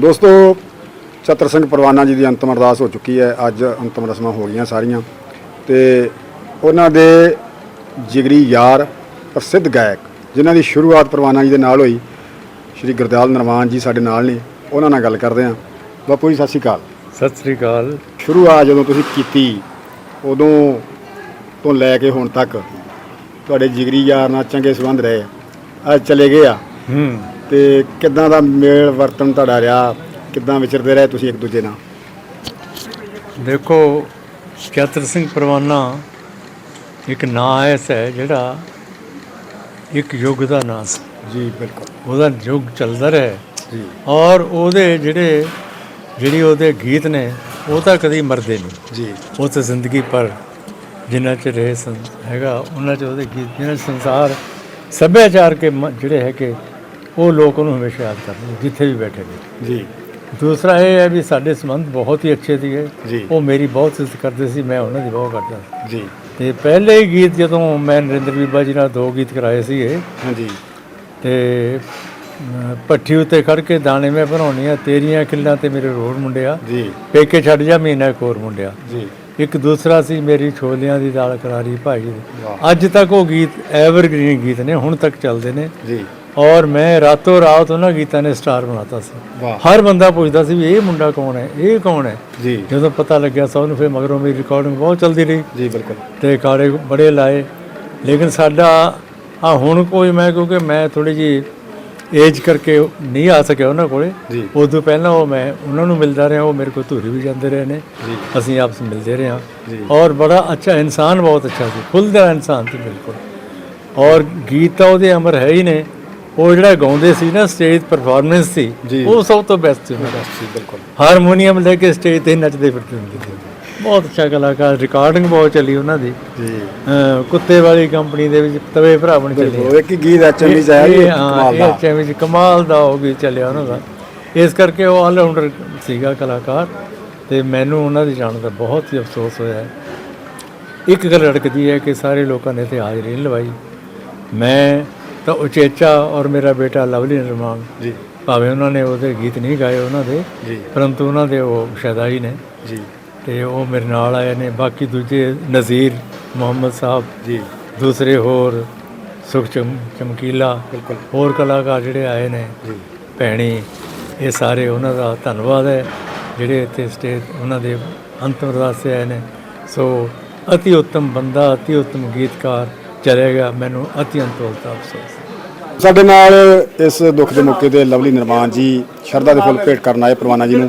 ਦੋਸਤੋ ਚਤਰ ਸਿੰਘ ਪਰਵਾਨਾ ਜੀ ਦੀ ਅੰਤਮ ਅਰਦਾਸ ਹੋ ਚੁੱਕੀ ਹੈ। ਅੱਜ ਅੰਤਮ ਰਸਮਾਂ ਹੋ ਗਈਆਂ ਸਾਰੀਆਂ। ਤੇ ਉਹਨਾਂ ਦੇ ਜਿਗਰੀ ਯਾਰ ਪ੍ਰਸਿੱਧ ਗਾਇਕ ਜਿਨ੍ਹਾਂ ਦੀ ਸ਼ੁਰੂਆਤ ਪਰਵਾਨਾ ਜੀ ਦੇ ਨਾਲ ਹੋਈ ਸ਼੍ਰੀ ਗੁਰਦਿਆਲ ਨਰਮਾਨ ਜੀ ਸਾਡੇ ਨਾਲ ਨੇ। ਉਹਨਾਂ ਨਾਲ ਗੱਲ ਕਰਦੇ ਹਾਂ। ਬਾਪੂ ਜੀ ਸਤਿ ਸ਼੍ਰੀ ਅਕਾਲ। ਸਤਿ ਸ੍ਰੀ ਅਕਾਲ। ਸ਼ੁਰੂਆਤ ਜਦੋਂ ਤੁਸੀਂ ਕੀਤੀ ਉਦੋਂ ਤੋਂ ਲੈ ਕੇ ਹੁਣ ਤੱਕ ਤੁਹਾਡੇ ਜਿਗਰੀ ਯਾਰ ਨਾਲ ਚੰਗੇ ਸੰਬੰਧ ਰਹੇ। ਅੱਜ ਚਲੇ ਗਏ ਆ। ਹੂੰ। ਤੇ ਕਿੱਦਾਂ ਦਾ ਮੇਲ ਵਰਤਨ ਤੁਹਾਡਾ ਰਿਹਾ? ਕਿੱਦਾਂ ਵਿਚਰਦੇ ਰਹੇ ਤੁਸੀਂ ਇੱਕ ਦੂਜੇ ਨਾਲ? ਦੇਖੋ ਚਤਰ ਸਿੰਘ ਪਰਵਾਨਾ ਇੱਕ ਨਾਂ ਐਸਾ ਹੈ ਜਿਹੜਾ ਇੱਕ ਯੁੱਗ ਦਾ ਨਾਂ ਸੀ। ਜੀ ਬਿਲਕੁਲ। ਉਹਦਾ ਯੁੱਗ ਚੱਲਦਾ ਰਿਹਾ। ਜੀ। ਔਰ ਉਹਦੇ ਜਿਹੜੇ ਜਿਹੜੀ ਉਹਦੇ ਗੀਤ ਨੇ ਉਹ ਤਾਂ ਕਦੀ ਮਰਦੇ ਨਹੀਂ। ਜੀ। ਉਹ ਤਾਂ ਜ਼ਿੰਦਗੀ ਪਰ ਜਿੰਨਾ ਚ ਰਹੇ ਸੰ ਹੈਗਾ ਉਹਨਾਂ ਚ ਉਹਦੇ ਗੀਤ ਜਿਨ੍ਹਾਂ 'ਚ ਸੰਸਾਰ ਸੱਭਿਆਚਾਰ ਕੇ ਜਿਹੜੇ ਹੈਗੇ ਉਹ ਲੋਕ ਉਹਨੂੰ ਹਮੇਸ਼ਾ ਯਾਦ ਕਰਨਗੇ ਜਿੱਥੇ ਵੀ ਬੈਠੇ ਨੇ। ਜੀ। ਦੂਸਰਾ ਇਹ ਹੈ ਵੀ ਸਾਡੇ ਸੰਬੰਧ ਬਹੁਤ ਹੀ ਅੱਛੇ ਸੀਗੇ। ਉਹ ਮੇਰੀ ਬਹੁਤ ਇੱਜ਼ਤ ਕਰਦੇ ਸੀ ਮੈਂ ਉਹਨਾਂ ਦੀ ਬਹੁਤ ਕਰਦਾ ਜੀ। ਤੇ ਪਹਿਲੇ ਹੀ ਗੀਤ ਜਦੋਂ ਮੈਂ ਨਰਿੰਦਰ ਬੀਬਾ ਜੀ ਨਾਲ ਦੋ ਗੀਤ ਕਰਾਏ ਸੀਗੇ ਹਾਂਜੀ। ਤੇ ਭੱਠੀ ਉੱਤੇ ਖੜ ਕੇ ਦਾਣੇ ਮੈਂ ਬਣਾਉਣੀਆਂ ਤੇਰੀਆਂ ਕਿੱਲਾਂ ਤੇ ਮੇਰੇ ਰੋੜ ਮੁੰਡਿਆ। ਜੀ। ਪੇਕੇ ਛੱਡ ਜਾ ਮਹੀਨਾ ਇੱਕ ਹੋਰ ਮੁੰਡਿਆ। ਜੀ। ਇੱਕ ਦੂਸਰਾ ਸੀ ਮੇਰੀ ਛੋਲਿਆਂ ਦੀ ਦਾਲ ਕਰਾਰੀ ਭਾਈ। ਅੱਜ ਤੱਕ ਉਹ ਗੀਤ ਐਵਰਗ੍ਰੀਨ ਗੀਤ ਨੇ ਹੁਣ ਤੱਕ ਚੱਲਦੇ ਨੇ। ਜੀ। ਔਰ ਮੈਂ ਰਾਤੋਂ ਰਾਤ ਉਹਨਾਂ ਗੀਤਾਂ ਨੇ ਸਟਾਰ ਬਣਾਤਾ ਸੀ। ਹਰ ਬੰਦਾ ਪੁੱਛਦਾ ਸੀ ਵੀ ਇਹ ਮੁੰਡਾ ਕੌਣ ਹੈ? ਇਹ ਕੌਣ ਹੈ? ਜੀ। ਜਦੋਂ ਪਤਾ ਲੱਗਿਆ ਸਭ ਨੂੰ ਫਿਰ ਮਗਰੋਂ ਮੇਰੀ ਰਿਕਾਰਡਿੰਗ ਬਹੁਤ ਚੱਲਦੀ ਰਹੀ। ਜੀ ਬਿਲਕੁਲ। ਤੇ ਕਾੜੇ ਬੜੇ ਲਾਏ। ਲੇਕਿਨ ਸਾਡਾ ਆ ਹੁਣ ਕੋਈ ਮੈਂ ਕਿਉਂਕਿ ਮੈਂ ਥੋੜੀ ਜੀ ਏਜ ਕਰਕੇ ਨਹੀਂ ਆ ਸਕਿਆ ਉਹਨਾਂ ਕੋਲੇ। ਜੀ। ਉਦੋਂ ਪਹਿਲਾਂ ਉਹ ਮੈਂ ਉਹਨਾਂ ਨੂੰ ਮਿਲਦਾ ਰਿਹਾ ਉਹ ਮੇਰੇ ਕੋਲ ਧੂਰੀ ਵੀ ਜਾਂਦੇ ਰਹੇ ਨੇ। ਅਸੀਂ ਆਪਸ ਮਿਲਦੇ ਰਹੇ ਹਾਂ। ਔਰ ਬੜਾ ਅੱਛਾ ਇਨਸਾਨ ਬਹੁਤ ਅੱਛਾ ਸੀ। ਖੁੱਲ੍ਹਦਾ ਇਨਸਾਨ ਸੀ ਬਿਲਕੁਲ ਔਰ ਗੀਤ ਤਾਂ ਉਹਦੇ ਅਮਰ ਹੈ ਹੀ ਨੇ। ਉਹ ਜਿਹੜਾ ਗਾਉਂਦੇ ਸੀ ਨਾ ਸਟੇਜ ਪਰਫਾਰਮੈਂਸ ਸੀ। ਉਹ ਸਭ ਤੋਂ ਬੈਸਟ ਸੀ ਬਿਲਕੁਲ। ਹਾਰਮੋਨੀਅਮ ਲੈ ਕੇ ਸਟੇਜ ਤੇ ਨੱਚਦੇ ਫਿਰਦੇ ਹੁੰਦੇ ਸੀ। ਬਹੁਤ ਅੱਛਾ ਕਲਾਕਾਰ ਰਿਕਾਰਡਿੰਗ ਬਹੁਤ ਚੱਲੀ ਉਹਨਾਂ ਦੀ। ਜੀ। ਕੁੱਤੇ ਵਾਲੀ ਕੰਪਨੀ ਦੇ ਵਿੱਚ ਤਵੇ ਭਰਾ ਬਣ ਚੱਲੀ ਉਹ ਇੱਕ ਗੀਤ ਐਚਐਮਵੀ ਚ ਆਇਆ ਕਮਾਲ ਦਾ। ਜੀ ਕਮਾਲ ਦਾ ਹੋ ਗਈ ਚੱਲਿਆ ਉਹਨਾਂ ਦਾ। ਇਸ ਕਰਕੇ ਉਹ ਆਲਰਾਊਂਡਰ ਸੀਗਾ ਕਲਾਕਾਰ ਤੇ ਮੈਨੂੰ ਉਹਨਾਂ ਦੀ ਜਾਣ ਦਾ ਬਹੁਤ ਹੀ ਅਫਸੋਸ ਹੋਇਆ। ਇੱਕ ਗੱਲ ਅੜਕਦੀ ਹੈ ਕਿ ਸਾਰੇ ਲੋਕਾਂ ਨੇ ਤੇ ਹਾਜ਼ਰੀ ਨਹੀਂ ਲਵਾਈ। ਮੈਂ ਤਾਂ ਉਚੇਚਾ ਔਰ ਮੇਰਾ ਬੇਟਾ ਲਵਲੀ ਨਿਰਮਾਨ। ਜੀ। ਭਾਵੇਂ ਉਹਨਾਂ ਨੇ ਉਹਦੇ ਗੀਤ ਨਹੀਂ ਗਾਏ ਉਹਨਾਂ ਦੇ ਜੀ। ਪਰੰਤੂ ਉਹਨਾਂ ਦੇ ਉਹ ਸ਼ਦਾਈ ਨੇ। ਜੀ। ਤੇ ਉਹ ਮੇਰੇ ਨਾਲ ਆਏ ਨੇ। ਬਾਕੀ ਦੂਜੇ ਨਜ਼ੀਰ ਮੁਹੰਮਦ ਸਾਹਿਬ ਜੀ। ਦੂਸਰੇ ਹੋਰ ਸੁਖ ਚਮ ਚਮਕੀਲਾ ਬਿਲਕੁਲ। ਹੋਰ ਕਲਾਕਾਰ ਜਿਹੜੇ ਆਏ ਨੇ। ਜੀ। ਭੈਣੀ ਇਹ ਸਾਰੇ ਉਹਨਾਂ ਦਾ ਧੰਨਵਾਦ ਹੈ। ਜਿਹੜੇ ਇੱਥੇ ਸਟੇਜ ਉਹਨਾਂ ਦੇ ਅੰਤਮ ਅਰਦਾਸੇ ਆਏ ਨੇ। ਸੋ ਅਤੀ ਉੱਤਮ ਬੰਦਾ ਅਤੀ ਉੱਤਮ ਗੀਤਕਾਰ। ਚਲੇ ਗਿਆ ਮੈਨੂੰ ਅਤੀ ਅੰਤੋਲਤ ਅਫਸੋਸ। ਸਾਡੇ ਨਾਲ ਇਸ ਦੁੱਖ ਦੇ ਮੌਕੇ ਤੇ ਲਵਲੀ ਨਿਰਮਾਨ ਜੀ ਸ਼ਰਧਾ ਦੇ ਫੁੱਲ ਭੇਟ ਕਰਨ ਆਏ ਪਰਵਾਨਾ ਜੀ ਨੂੰ।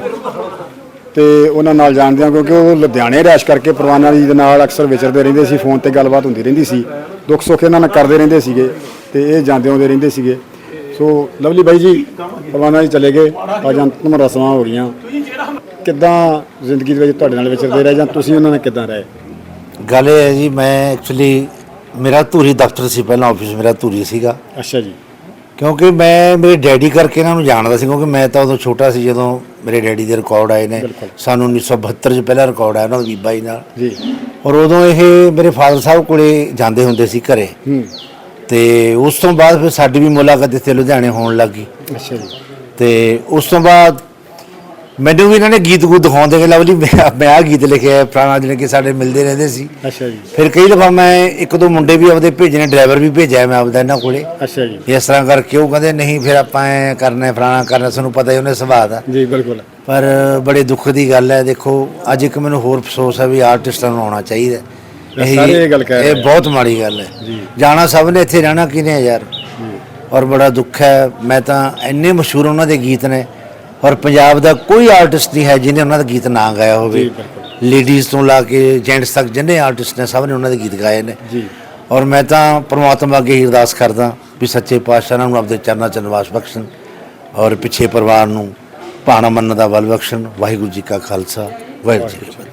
ਤੇ ਉਹਨਾਂ ਨਾਲ ਜਾਣਦੇ ਹਾਂ ਕਿਉਂਕਿ ਉਹ ਲੁਧਿਆਣੇ ਰਹਿਸ਼ ਕਰਕੇ ਪਰਵਾਨਾ ਜੀ ਦੇ ਨਾਲ ਅਕਸਰ ਵਿਚਰਦੇ ਰਹਿੰਦੇ ਸੀ ਫੋਨ ਤੇ ਗੱਲਬਾਤ ਹੁੰਦੀ ਰਹਿੰਦੀ ਸੀ। ਦੁੱਖ ਸੁੱਖ ਇਹਨਾਂ ਨਾਲ ਕਰਦੇ ਰਹਿੰਦੇ ਸੀਗੇ ਤੇ ਇਹ ਜਾਂਦੇ ਆਉਂਦੇ ਰਹਿੰਦੇ ਸੀਗੇ। ਸੋ ਲਵਲੀ ਬਾਈ ਜੀ ਪਰਵਾਨਾ ਜੀ ਚਲੇ ਗਏ ਅੱਜ ਅੰਤਮ ਰਸਮਾਂ ਹੋ ਗਈਆਂ। ਕਿੱਦਾਂ ਜ਼ਿੰਦਗੀ ਦੇ ਵਿੱਚ ਤੁਹਾਡੇ ਨਾਲ ਵਿਚਰਦੇ ਰਹੇ ਜਾਂ ਤੁਸੀਂ ਉਹਨਾਂ ਨਾਲ ਕਿੱਦਾਂ ਰਹੇ? ਗੱਲ ਇਹ ਹੈ ਜੀ ਮੈਂ ਐਕਚੁਅਲੀ ਮੇਰਾ ਧੂਰੀ ਦਫ਼ਤਰ ਸੀ ਪਹਿਲਾਂ ਆਫਿਸ ਮੇਰਾ ਧੂਰੀ ਸੀਗਾ। ਅੱਛਾ ਜੀ। ਕਿਉਂਕਿ ਮੈਂ ਮੇਰੇ ਡੈਡੀ ਕਰਕੇ ਇਹਨਾਂ ਨੂੰ ਜਾਣਦਾ ਸੀ ਕਿਉਂਕਿ ਮੈਂ ਤਾਂ ਉਦੋਂ ਛੋਟਾ ਸੀ ਜਦੋਂ ਮੇਰੇ ਡੈਡੀ ਦੇ ਰਿਕਾਰਡ ਆਏ ਨੇ। ਸਾਨੂੰ 1972 ਚ ਪਹਿਲਾ ਰਿਕਾਰਡ ਆਇਆ ਉਹਨਾਂ ਦਾ ਬੀਬਾ ਜੀ ਨਾਲ। ਜੀ। ਔਰ ਉਦੋਂ ਇਹ ਮੇਰੇ ਫਾਦਰ ਸਾਹਿਬ ਕੋਲੇ ਜਾਂਦੇ ਹੁੰਦੇ ਸੀ ਘਰੇ। ਤੇ ਉਸ ਤੋਂ ਬਾਅਦ ਫਿਰ ਸਾਡੀ ਵੀ ਮੁਲਾਕਾਤ ਇੱਥੇ ਲੁਧਿਆਣੇ ਹੋਣ ਲੱਗੀ ਅੱਛਾ ਜੀ। ਤੇ ਉਸ ਤੋਂ ਬਾਅਦ ਮੈਨੂੰ ਵੀ ਇਹਨਾਂ ਨੇ ਗੀਤ ਗੂਤ ਦਿਖਾਉਂਦੇ ਕਿ ਲਵਲੀ ਮੈਂ ਮੈਂ ਆਹ ਗੀਤ ਲਿਖਿਆ ਹੈ, ਪੁਰਾਣਾ ਜਿਹੜੇ ਕਿ ਸਾਡੇ ਮਿਲਦੇ ਰਹਿੰਦੇ ਸੀ। ਅੱਛਾ ਜੀ। ਫਿਰ ਕਈ ਦਫਾ ਮੈਂ ਇੱਕ ਦੋ ਮੁੰਡੇ ਵੀ ਆਪਦੇ ਭੇਜਣੇ ਡਰਾਈਵਰ ਵੀ ਭੇਜਿਆ ਮੈਂ ਆਪਦਾ ਇਹਨਾਂ ਕੋਲੇ। ਅੱਛਾ ਜੀ। ਇਸ ਤਰ੍ਹਾਂ ਕਰਕੇ ਉਹ ਕਹਿੰਦੇ ਨਹੀਂ ਫਿਰ ਆਪਾਂ ਐ ਕਰਨਾ ਹੈ, ਫਲਾਣਾ ਕਰਨਾ ਤੁਹਾਨੂੰ ਪਤਾ ਹੀ ਉਹਨੇ ਸੁਭਾਅ ਦਾ। ਜੀ ਬਿਲਕੁਲ। ਪਰ ਬੜੇ ਦੁੱਖ ਦੀ ਗੱਲ ਹੈ ਦੇਖੋ ਅੱਜ ਇੱਕ ਮੈਨੂੰ ਹੋਰ ਅਫਸੋਸ ਹੈ ਵੀ ਆਰਟਿਸਟਾਂ ਨੂੰ ਆਉਣਾ ਚਾਹੀਦਾ ਹੈ। ਸਾਰੇ ਇਹ ਗੱਲ ਕਹਿ ਰਹੇ। ਇਹ ਬਹੁਤ ਮਾੜੀ ਗੱਲ ਹੈ। ਜਾਣਾ ਸਭ ਨੇ ਇੱਥੇ ਰਹਿਣਾ ਕਿਨੇ ਹੈ ਯਾਰ? ਔਰ ਬੜਾ ਦੁੱਖ ਹੈ ਮੈਂ ਤਾਂ ਇੰਨੇ ਮਸ਼ਹੂਰ ਉਹਨਾਂ ਦੇ ਗੀਤ ਨੇ ਔਰ ਪੰਜਾਬ ਦਾ ਕੋਈ ਆਰਟਿਸਟ ਨਹੀਂ ਹੈ ਜਿਹਨੇ ਉਹਨਾਂ ਦਾ ਗੀਤ ਨਾ ਗਾਇਆ ਹੋਵੇ। ਲੇਡੀਜ਼ ਤੋਂ ਲਾ ਕੇ ਜੈਂਟਸ ਤੱਕ ਜਿੰਨੇ ਆਰਟਿਸਟ ਨੇ ਸਭ ਨੇ ਉਹਨਾਂ ਦੇ ਗੀਤ ਗਾਏ ਨੇ। ਜੀ। ਔਰ ਮੈਂ ਤਾਂ ਪ੍ਰਮਾਤਮਾ ਅੱਗੇ ਹੀ ਅਰਦਾਸ ਕਰਦਾ ਵੀ ਸੱਚੇ ਪਾਤਸ਼ਾਹ ਨੂੰ ਆਪਦੇ ਚਰਨਾਂ 'ਚ ਨਿਵਾਸ ਬਖਸ਼ਣ ਔਰ ਪਿੱਛੇ ਪਰਿਵਾਰ ਨੂੰ ਭਾਣਾ ਮੰਨਣ ਦਾ ਬਲ ਬਖਸ਼ਣ। ਵਾਹਿਗੁਰੂ ਜੀ ਕਾ ਖਾਲਸਾ ਵਾਹਿਗੁਰੂ ਜੀ ਕੀ ਫਤਿਹ।